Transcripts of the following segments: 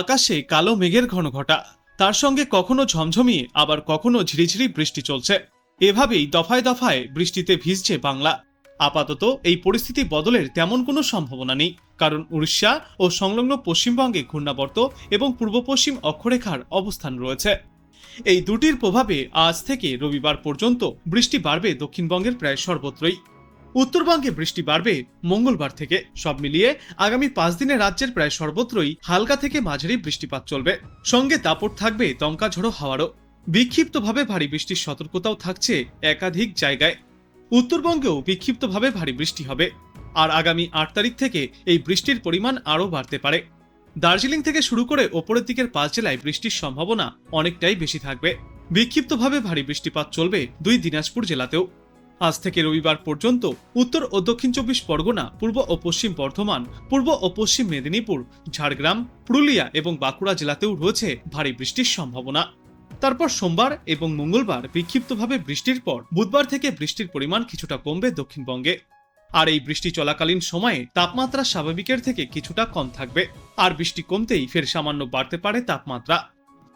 আকাশে কালো মেঘের ঘন ঘটা। তার সঙ্গে কখনো ঝমঝমিয়ে, আবার কখনো ঝিরিঝিরি বৃষ্টি চলছে। এভাবেই দফায় দফায় বৃষ্টিতে ভিজছে বাংলা। আপাতত এই পরিস্থিতি বদলের তেমন কোনো সম্ভাবনা নেই, কারণ উড়িষ্যা ও সংলগ্ন পশ্চিমবঙ্গে ঘূর্ণাবর্ত এবং পূর্ব পশ্চিম অক্ষরেখার অবস্থান রয়েছে। এই দুটির প্রভাবে আজ থেকে রবিবার পর্যন্ত বৃষ্টি বাড়বে দক্ষিণবঙ্গের প্রায় সর্বত্রই। উত্তরবঙ্গে বৃষ্টি বাড়বে মঙ্গলবার থেকে। সব মিলিয়ে আগামী পাঁচ দিনে রাজ্যের প্রায় সর্বত্রই হালকা থেকে মাঝারি বৃষ্টিপাত চলবে। সঙ্গে দাপট থাকবে দমকা হাওয়ারও। বিক্ষিপ্তভাবে ভারী বৃষ্টির সতর্কতাও থাকছে একাধিক জায়গায়। উত্তরবঙ্গেও বিক্ষিপ্তভাবে ভারী বৃষ্টি হবে। আর আগামী আট তারিখ থেকে এই বৃষ্টির পরিমাণ আরও বাড়তে পারে। দার্জিলিং থেকে শুরু করে ওপরের দিকের পাঁচ জেলায় বৃষ্টির সম্ভাবনা অনেকটাই বেশি থাকবে। বিক্ষিপ্তভাবে ভারী বৃষ্টিপাত চলবে দুই দিনাজপুর জেলাতেও। আজ থেকে রবিবার পর্যন্ত উত্তর ও দক্ষিণ চব্বিশ পরগনা, পূর্ব ও পশ্চিম বর্ধমান, পূর্ব ও পশ্চিম মেদিনীপুর, ঝাড়গ্রাম, পুরুলিয়া এবং বাঁকুড়া জেলাতেও রয়েছে ভারী বৃষ্টির সম্ভাবনা। তারপর সোমবার এবং মঙ্গলবার বিক্ষিপ্তভাবে বৃষ্টির পর বুধবার থেকে বৃষ্টির পরিমাণ কিছুটা কমবে দক্ষিণবঙ্গে। আর এই বৃষ্টি চলাকালীন সময়ে তাপমাত্রা স্বাভাবিকের থেকে কিছুটা কম থাকবে। আর বৃষ্টি কমতেই ফের সামান্য বাড়তে পারে তাপমাত্রা।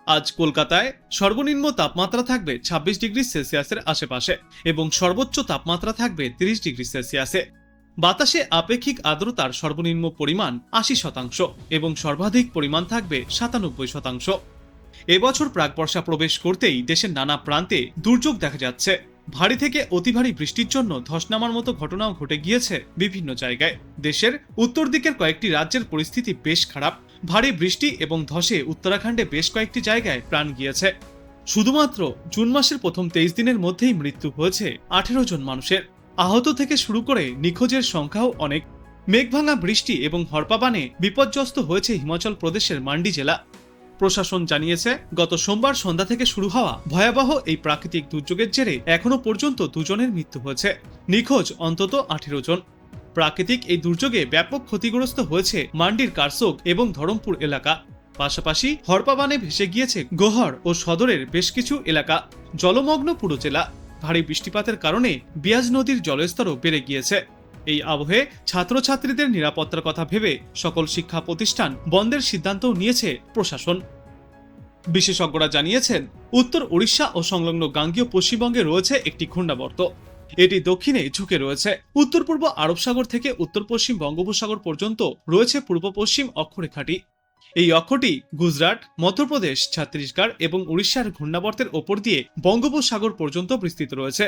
আজ কলকাতায় সর্বনিম্ন তাপমাত্রা থাকবে ছাব্বিশ ডিগ্রি সেলসিয়াসের আশেপাশে এবং সর্বোচ্চ তাপমাত্রা থাকবে তিরিশ ডিগ্রি সেলসিয়াসে। বাতাসে আপেক্ষিক আর্দ্রতার সর্বনিম্ন পরিমাণ আশি শতাংশ এবং সর্বাধিক পরিমাণ থাকবে সাতানব্বই শতাংশ। এবছর প্রাকবর্ষা প্রবেশ করতেই দেশের নানা প্রান্তে দুর্যোগ দেখা যাচ্ছে। ভারী থেকে অতি ভারী বৃষ্টির জন্য ধস নামার মতো ঘটনাও ঘটে গিয়েছে বিভিন্ন জায়গায়। দেশের উত্তর দিকের কয়েকটি রাজ্যের পরিস্থিতি বেশ খারাপ। ভারী বৃষ্টি এবং ধসে উত্তরাখণ্ডে বেশ কয়েকটি জায়গায় প্রাণ গিয়েছে। শুধুমাত্র জুন মাসের প্রথম তেইশ দিনের মধ্যেই মৃত্যু হয়েছে আঠেরো জন মানুষের। আহত থেকে শুরু করে নিখোঁজের সংখ্যাও অনেক। মেঘভাঙা বৃষ্টি এবং হরপাবানে বিপর্যস্ত হয়েছে হিমাচল প্রদেশের মান্ডি জেলা। প্রশাসন জানিয়েছে, গত সোমবার সন্ধ্যা থেকে শুরু হওয়া ভয়াবহ এই প্রাকৃতিক দুর্যোগের জেরে এখনও পর্যন্ত দুজনের মৃত্যু হয়েছে। নিখোঁজ অন্তত আঠেরো জন। প্রাকৃতিক এই দুর্যোগে ব্যাপক ক্ষতিগ্রস্ত হয়েছে মান্ডির কারসোগ এবং ধরমপুর এলাকা। পাশাপাশি হরপাবানে ভেসে গিয়েছে গোহর ও সদরের বেশ কিছু এলাকা। জলমগ্ন পুরো জেলা। ভারী বৃষ্টিপাতের কারণে বিয়াজ নদীর জলস্তরও বেড়ে গিয়েছে। এই আবহে ছাত্রছাত্রীদের নিরাপত্তার কথা ভেবে সকল শিক্ষা প্রতিষ্ঠান বন্ধের সিদ্ধান্তও নিয়েছে প্রশাসন। বিশেষজ্ঞরা জানিয়েছেন, উত্তর উড়িষ্যা ও সংলগ্ন গাঙ্গীয় পশ্চিমবঙ্গে রয়েছে একটি ঘূর্ণাবর্ত। এটি দক্ষিণে ঝুঁকে রয়েছে। উত্তর পূর্ব আরব সাগর থেকে উত্তর পশ্চিম বঙ্গোপসাগর পর্যন্ত রয়েছে পূর্ব পশ্চিম অক্ষরেখাটি। এই অক্ষটি গুজরাট, মধ্যপ্রদেশ, ছত্তিশগড় এবং উড়িষ্যার ঘূর্ণাবর্তের ওপর দিয়ে বঙ্গোপসাগর পর্যন্ত বিস্তৃত রয়েছে।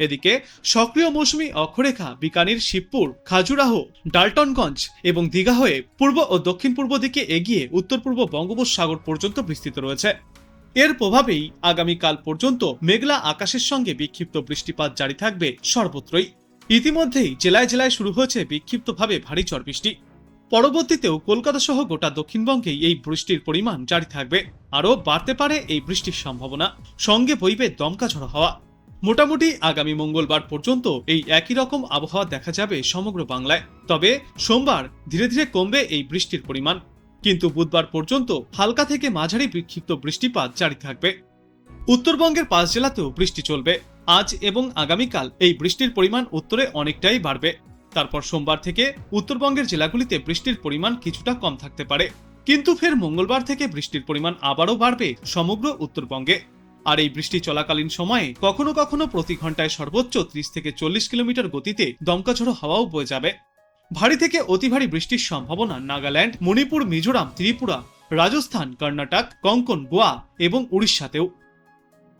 এদিকে সক্রিয় মৌসুমী অক্ষরেখা বিকানির শিবপুর, খাজুরাহ, ডাল্টনগঞ্জ এবং দীঘা হয়ে পূর্ব ও দক্ষিণ পূর্ব দিকে এগিয়ে উত্তর পূর্ব বঙ্গোপসাগর পর্যন্ত বিস্তৃত রয়েছে। এর প্রভাবেই আগামীকাল পর্যন্ত মেঘলা আকাশের সঙ্গে বিক্ষিপ্ত বৃষ্টিপাত জারি থাকবে সর্বত্রই। ইতিমধ্যেই জেলায় জেলায় শুরু হয়েছে বিক্ষিপ্তভাবে ভারী ঝড় বৃষ্টি। পরবর্তীতেও কলকাতা সহ গোটা দক্ষিণবঙ্গেই এই বৃষ্টির পরিমাণ জারি থাকবে। আরও বাড়তে পারে এই বৃষ্টির সম্ভাবনা। সঙ্গে বইবে দমকা ঝড়ো হাওয়া। মোটামুটি আগামী মঙ্গলবার পর্যন্ত এই একই রকম আবহাওয়া দেখা যাবে সমগ্র বাংলায়। তবে সোমবার ধীরে ধীরে কমবে এই বৃষ্টির পরিমাণ। কিন্তু বুধবার পর্যন্ত হালকা থেকে মাঝারি বিক্ষিপ্ত বৃষ্টিপাত জারি থাকবে। উত্তরবঙ্গের পাঁচ জেলাতেও বৃষ্টি চলবে। আজ এবং আগামীকাল এই বৃষ্টির পরিমাণ উত্তরে অনেকটাই বাড়বে। তারপর সোমবার থেকে উত্তরবঙ্গের জেলাগুলিতে বৃষ্টির পরিমাণ কিছুটা কম থাকতে পারে। কিন্তু ফের মঙ্গলবার থেকে বৃষ্টির পরিমাণ আবারও বাড়বে সমগ্র উত্তরবঙ্গে। আর এই বৃষ্টি চলাকালীন সময়ে কখনো কখনো প্রতি ঘন্টায় সর্বোচ্চ ত্রিশ থেকে চল্লিশ কিলোমিটার গতিতে দমকাঝড়ো হাওয়াও বয়ে যাবে। ভারী থেকে অতি ভারী বৃষ্টির সম্ভাবনা, নাগাল্যান্ড, মণিপুর, মিজোরাম, ত্রিপুরা, রাজস্থান, কর্ণাটক, কঙ্কন, গোয়া এবং উড়িষ্যাতেও।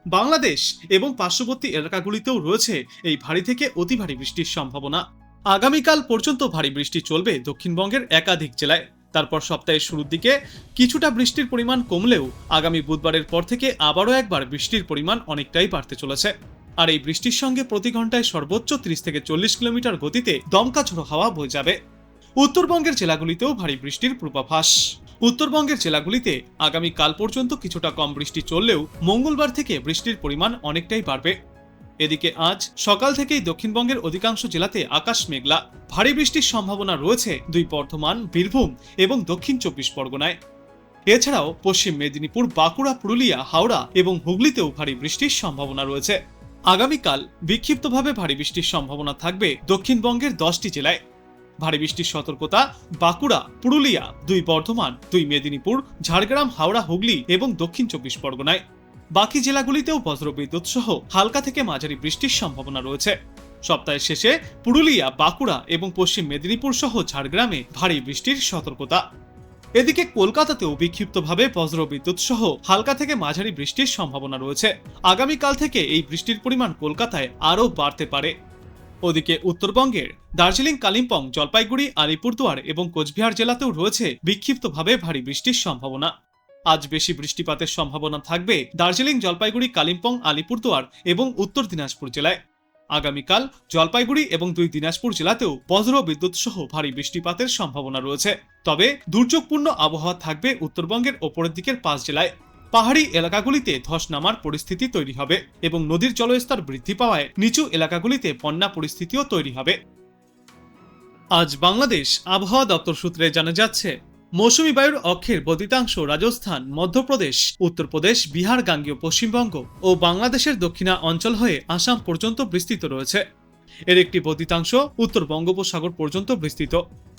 বাংলাদেশ এবং পার্শ্ববর্তী এলাকাগুলিতেও রয়েছে এই ভারী থেকে অতি ভারী বৃষ্টির সম্ভাবনা। আগামীকাল পর্যন্ত ভারী বৃষ্টি চলবে দক্ষিণবঙ্গের একাধিক জেলায়। তারপর সপ্তাহের শুরুর দিকে কিছুটা বৃষ্টির পরিমাণ কমলেও আগামী বুধবারের পর থেকে আবারও একবার বৃষ্টির পরিমাণ অনেকটাই বাড়তে চলেছে। আর এই বৃষ্টির সঙ্গে প্রতি ঘন্টায় সর্বোচ্চ ত্রিশ থেকে চল্লিশ কিলোমিটার গতিতে দমকা ঝোড়ো হাওয়া বয়ে যাবে। উত্তরবঙ্গের জেলাগুলিতেও ভারী বৃষ্টির পূর্বাভাস। উত্তরবঙ্গের জেলাগুলিতে আগামী কাল পর্যন্ত কিছুটা কম বৃষ্টি চললেও মঙ্গলবার থেকে বৃষ্টির পরিমাণ অনেকটাই বাড়বে। এদিকে আজ সকাল থেকেই দক্ষিণবঙ্গের অধিকাংশ জেলাতে আকাশ মেঘলা। ভারী বৃষ্টির সম্ভাবনা রয়েছে দুই বর্ধমান, বীরভূম এবং দক্ষিণ চব্বিশ পরগনায়। এছাড়াও পশ্চিম মেদিনীপুর, বাঁকুড়া, পুরুলিয়া, হাওড়া এবং হুগলিতেও ভারী বৃষ্টির সম্ভাবনা রয়েছে। আগামীকাল বিক্ষিপ্তভাবে ভারী বৃষ্টির সম্ভাবনা থাকবে দক্ষিণবঙ্গের দশটি জেলায়। ভারী বৃষ্টির সতর্কতা বাঁকুড়া, পুরুলিয়া, দুই বর্ধমান, দুই মেদিনীপুর, ঝাড়গ্রাম, হাওড়া, হুগলি এবং দক্ষিণ চব্বিশ পরগনায়। বাকি জেলাগুলিতেও বজ্রবিদ্যুৎ সহ হালকা থেকে মাঝারি বৃষ্টির সম্ভাবনা রয়েছে। সপ্তাহের শেষে পুরুলিয়া, বাঁকুড়া এবং পশ্চিম মেদিনীপুর সহ ঝাড়গ্রামে ভারী বৃষ্টির সতর্কতা। এদিকে কলকাতাতেও বিক্ষিপ্তভাবে বজ্রবিদ্যুৎ সহ হালকা থেকে মাঝারি বৃষ্টির সম্ভাবনা রয়েছে। আগামীকাল থেকে এই বৃষ্টির পরিমাণ কলকাতায় আরও বাড়তে পারে। ওদিকে উত্তরবঙ্গের দার্জিলিং, কালিম্পং, জলপাইগুড়ি, আলিপুরদুয়ার এবং কোচবিহার জেলাতেও রয়েছে বিক্ষিপ্তভাবে ভারী বৃষ্টির সম্ভাবনা। আজ বেশি বৃষ্টিপাতের সম্ভাবনা থাকবে দার্জিলিং, জলপাইগুড়ি, কালিম্পং, আলিপুরদুয়ার এবং উত্তর দিনাজপুর জেলায়। আগামীকাল জলপাইগুড়ি এবং দুই দিনাজপুর জেলাতেও বজ্র বিদ্যুৎ সহ ভারী বৃষ্টিপাতের সম্ভাবনা রয়েছে। তবে দুর্যোগপূর্ণ আবহাওয়া থাকবে উত্তরবঙ্গের ওপরের দিকের পাঁচ জেলায়। পাহাড়ি এলাকাগুলিতে ধস নামার পরিস্থিতি তৈরি হবে এবং নদীর জলস্তর বৃদ্ধি পাওয়ায় নিচু এলাকাগুলিতে বন্যা পরিস্থিতিও তৈরি হবে। আজ বাংলাদেশ আবহাওয়া দপ্তর সূত্রে জানা যাচ্ছে মৌসুমী বায়ুর অক্ষের বদিতাংশ রাজস্থান, মধ্যপ্রদেশ, উত্তরপ্রদেশ, বিহার, গাঙ্গীয়, পশ্চিমবঙ্গ ও বাংলাদেশের দক্ষিণা অঞ্চল হয়ে আসাম পর্যন্ত বিস্তৃত রয়েছে। এর একটি বদিতাংশ উত্তর বঙ্গোপসাগর পর্যন্ত বিস্তৃত।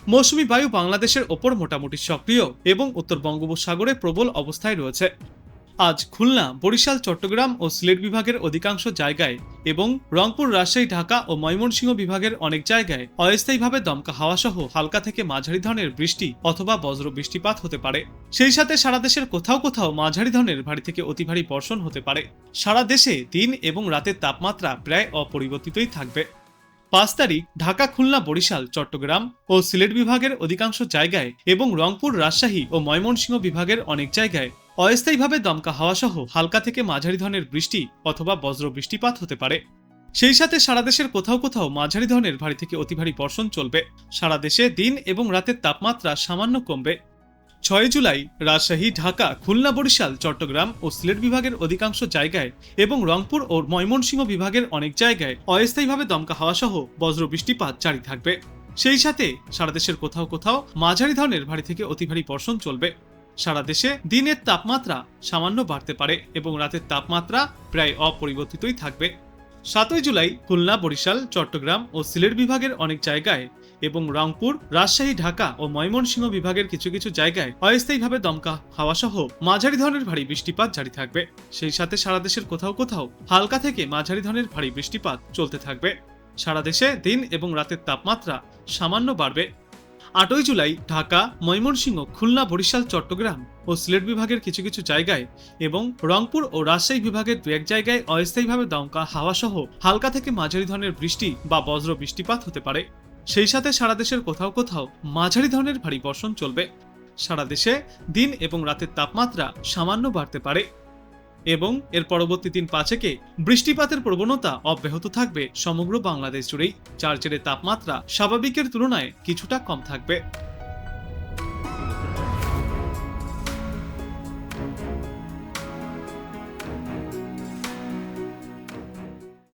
মৌসুমী বায়ু বাংলাদেশের ওপর মোটামুটি সক্রিয় এবং উত্তর বঙ্গোপসাগরে প্রবল অবস্থায় রয়েছে। আজ খুলনা, বরিশাল, চট্টগ্রাম ও সিলেট বিভাগের অধিকাংশ জায়গায় এবং রংপুর, রাজশাহী, ঢাকা ও ময়মনসিংহ বিভাগের অনেক জায়গায় অস্থায়ীভাবে দমকা হাওয়া সহ হালকা থেকে মাঝারি ধরনের বৃষ্টি অথবা বজ্র বৃষ্টিপাত হতে পারে। সেই সাথে সারা দেশের কোথাও কোথাও মাঝারি ধরনের ভারী থেকে অতি ভারী বর্ষণ হতে পারে। সারা দেশে দিন এবং রাতের তাপমাত্রা প্রায় অপরিবর্তিতই থাকবে। পাঁচ তারিখ, ঢাকা, খুলনা, বরিশাল, চট্টগ্রাম ও সিলেট বিভাগের অধিকাংশ জায়গায় এবং রংপুর, রাজশাহী ও ময়মনসিংহ বিভাগের অনেক জায়গায় অস্থায়ীভাবে দমকা হাওয়া সহ হালকা থেকে মাঝারি ধরনের বৃষ্টি অথবা বজ্র বৃষ্টিপাত হতে পারে। সেই সাথে সারা দেশের কোথাও কোথাও মাঝারি ধরনের ভারী থেকে অতি ভারী বর্ষণ চলবে। সারা দেশে দিন এবং রাতের তাপমাত্রা সামান্য কমবে। ছয় জুলাই, রাজশাহী, ঢাকা, খুলনা, বরিশাল, চট্টগ্রাম ও সিলেট বিভাগের অধিকাংশ জায়গায় এবং রংপুর ও ময়মনসিংহ বিভাগের অনেক জায়গায় অস্থায়ীভাবে দমকা হাওয়া সহ বজ্র বৃষ্টিপাত জারি থাকবে। সেই সাথে সারা দেশের কোথাও কোথাও মাঝারি ধরনের ভারী থেকে অতি ভারী বর্ষণ চলবে। সারা দেশে দিনের তাপমাত্রা সামান্য বাড়তে পারে এবং রাতের তাপমাত্রা প্রায় অপরিবর্তিতই থাকবে। সাতই জুলাই খুলনা, বরিশাল, চট্টগ্রাম ও সিলেট বিভাগের অনেক জায়গায় এবং রংপুর, রাজশাহী, ঢাকা ও ময়মনসিংহ বিভাগের কিছু কিছু জায়গায় অস্থায়ীভাবে দমকা হাওয়া সহ মাঝারি ধরনের ভারী বৃষ্টিপাত জারি থাকবে। সেই সাথে সারা দেশের কোথাও কোথাও হালকা থেকে মাঝারি ধরনের ভারী বৃষ্টিপাত চলতে থাকবে। সারা দেশে দিন এবং রাতের তাপমাত্রা সামান্য বাড়বে। আটই জুলাই ঢাকা, ময়মনসিংহ, খুলনা, বরিশাল, চট্টগ্রাম ও সিলেট বিভাগের কিছু কিছু জায়গায় এবং রংপুর ও রাজশাহী বিভাগের দু এক জায়গায় অস্থায়ীভাবে দমকা হাওয়া সহ হালকা থেকে মাঝারি ধরনের বৃষ্টি বা বজ্র বৃষ্টিপাত হতে পারে। সেই সাথে সারা দেশের কোথাও কোথাও মাঝারি ধরনের ভারী বর্ষণ চলবে। সারা দেশে দিন এবং রাতের তাপমাত্রা সামান্য বাড়তে পারে। এবং এর পরবর্তী দিন পাঁচেকে বৃষ্টিপাতের প্রবণতা অব্যাহত থাকবে। সমগ্র বাংলাদেশ জুড়েই চার্চের তাপমাত্রা স্বাভাবিকের তুলনায় কিছুটা কম থাকবে।